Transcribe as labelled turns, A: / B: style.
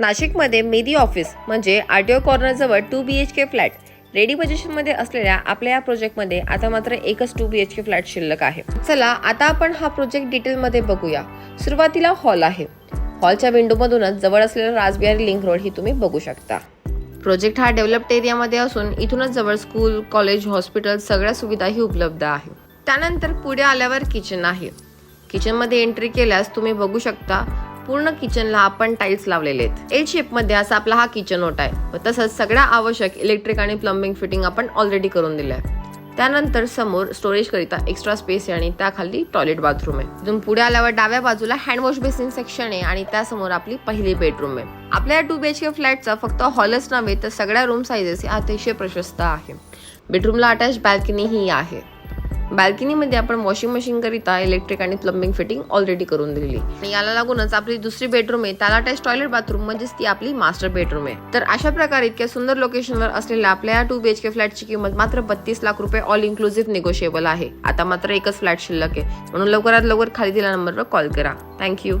A: नाशिकमध्ये मेदी ऑफिस म्हणजे R T O कॉर्नरजवळ two B H K flat. Ready पोझिशनमध्ये असलेल्या आपल्या या प्रोजेक्टमध्ये आता मात्र एकच two B H K flat शिल्लक आहे. चला आता आपण हा प्रोजेक्ट डिटेलमध्ये बघूया. सुरुवातीला हॉल आहे. हॉलच्या विंडोमधूनच जवळ असलेला राजबिहारी लिंक रोड ही तुम्ही बघू शकता. प्रोजेक्ट हा डेव्हलप्ड एरियामध्ये असून इथूनच जवळ स्कूल कॉलेज हॉस्पिटल सगळ्या सुविधाही उपलब्ध आहे. त्यानंतर पुढे आल्यावर किचन आहे. किचनमध्ये एंट्री केल्यास तुम्ही बघू शकता पूर्ण किचनला आपण टाईल्स लावलेले आहेत. एल शेपमध्ये असा आपला हा किचन ओटा आहे. व तसंच सगळ्या आवश्यक इलेक्ट्रिक आणि प्लंबिंग फिटिंग आपण ऑलरेडी करून दिलं आहे त्यानंतर समोर स्टोरेज करिता एक्स्ट्रा स्पेस आहे आणि त्याखाली टॉयलेट बाथरूम आहे. अजून पुढे आल्यावर डाव्या बाजूला हँड वॉश बेसिन सेक्शन आहे आणि त्यासमोर आपली पहिली बेडरूम आहे. आपल्या टू बी एच के फ्लॅटचा फक्त हॉलच नव्हे तर सगळ्या रूम साईजेस अतिशय प्रशस्त आहे. बेडरूमला अटॅच बॅल्कनी ही आहे. बॅल्कनीमध्ये आपण वॉशिंग मशीनकरिता इलेक्ट्रिक आणि प्लंबिंग फिटिंग ऑलरेडी करून दिलेली. आणि याला लागूनच आपली दुसरी बेडरूम आहे त्याला अटॅच टॉयलेट बाथरूम म्हणजेच ती आपली मास्टर बेडरूम आहे. तर अशा प्रकारे इतक्या सुंदर लोकेशनवर असलेल्या आपल्या या टू बीएचके फ्लॅटची किंमत मात्र बत्तीस लाख रुपये ऑल इन्क्लुझिव्ह निगोशिएबल आहे. आता मात्र एकच फ्लॅट शिल्लक आहे. म्हणून लवकरात लवकर खाली दिला नंबरवर कॉल करा. थँक्यू